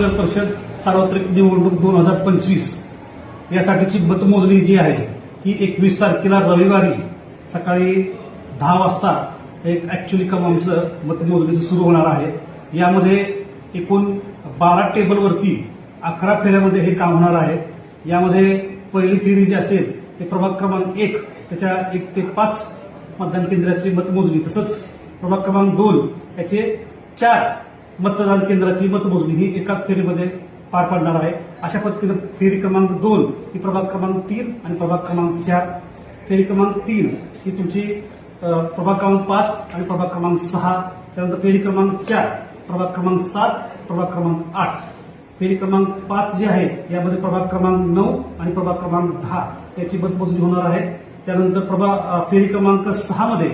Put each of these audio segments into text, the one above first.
नगर परिषद सार्वत्रिक निवडणूक दोन हजार पंचवीस यासाठीची मतमोजणी जी आहे ही एकवीस तारखेला रविवारी सकाळी दहा वाजता एक ऍक्च्युअली काम आमचं मतमोजणीचं सुरू होणार आहे. यामध्ये एकूण बारा टेबलवरती अकरा फेऱ्यामध्ये हे काम होणार आहे. यामध्ये पहिली फेरी जी असेल ते प्रभाग क्रमांक एक त्याच्या एक ते पाच मतदान केंद्राची मतमोजणी तसंच प्रभाग क्रमांक दोन याचे चार मतदान केंद्राची मतमोजणी ही एकाच फेरीमध्ये पार पडणार आहे अशा पद्धतीनं फेरी क्रमांक दोन ही प्रभाग क्रमांक तीन आणि प्रभाग क्रमांक चार फेरी क्रमांक तीन ही तुमची प्रभाग क्रमांक पाच आणि प्रभाग क्रमांक सहा त्यानंतर फेरी क्रमांक चार प्रभाग क्रमांक सात प्रभाग क्रमांक आठ फेरी क्रमांक पाच जी आहे यामध्ये प्रभाग क्रमांक नऊ आणि प्रभाग क्रमांक दहा याची मतमोजणी होणार आहे त्यानंतर प्रभाग फेरी क्रमांक सहामध्ये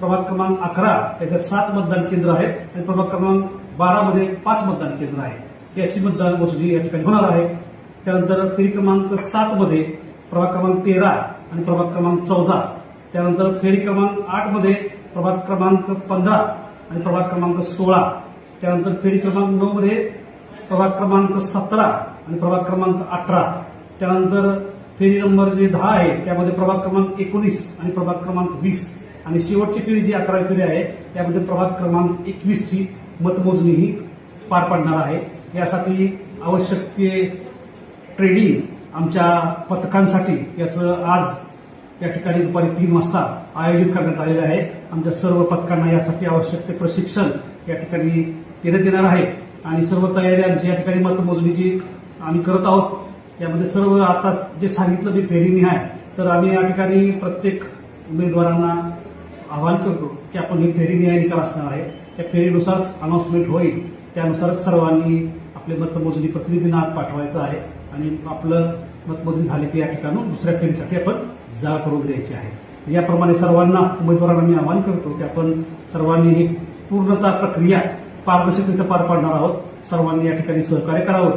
प्रभाग क्रमांक अकरा त्याच्यात सात मतदान केंद्र आहेत आणि प्रभाग क्रमांक बारामध्ये पाच मतदान केंद्र आहे. याची मतदान मोजणी या ठिकाणी होणार आहे. त्यानंतर फेरी क्रमांक सात मध्ये प्रभाग क्रमांक तेरा आणि प्रभाग क्रमांक चौदा. त्यानंतर फेरी क्रमांक आठमध्ये प्रभाग क्रमांक पंधरा आणि प्रभाग क्रमांक सोळा. त्यानंतर फेरी क्रमांक नऊ मध्ये प्रभाग क्रमांक सतरा आणि प्रभाग क्रमांक अठरा. त्यानंतर फेरी नंबर जे दहा आहे त्यामध्ये प्रभाग क्रमांक एकोणीस आणि प्रभाग क्रमांक वीस. आणि शेवटची फेरी जी अकरावी फेरी आहे त्यामध्ये प्रभाग क्रमांक एकवीसची मतमोजणी ही पार पडणार आहे. यासाठी आवश्यक ते ट्रेडिंग आमच्या पथकांसाठी याचं आज या ठिकाणी दुपारी तीन वाजता आयोजित करण्यात आलेलं आहे. आमच्या सर्व पथकांना यासाठी आवश्यक ते प्रशिक्षण या ठिकाणी देण्यात येणार आहे. आणि सर्व तयारी आमची या ठिकाणी मतमोजणीची आम्ही करत आहोत. यामध्ये सर्व आता जे सांगितलं ते फेरीनी आहे तर आम्ही या ठिकाणी प्रत्येक उमेदवारांना आवाहन करतो की आपण ही फेरी न्याय निकाल असणार आहे. त्या फेरीनुसारच अनाऊन्समेंट होईल. त्यानुसारच सर्वांनी आपले मतमोजणी प्रतिनिधींना आत पाठवायचं आहे आणि आपलं मतमोजणी झाली की या ठिकाणून दुसऱ्या फेरीसाठी आपण जा करून द्यायची आहे. याप्रमाणे सर्वांना उमेदवारांना मी आवाहन करतो की आपण सर्वांनी ही पूर्णतः प्रक्रिया पारदर्शकरित्या पार पाडणार आहोत. सर्वांनी या ठिकाणी सहकार्य करावं.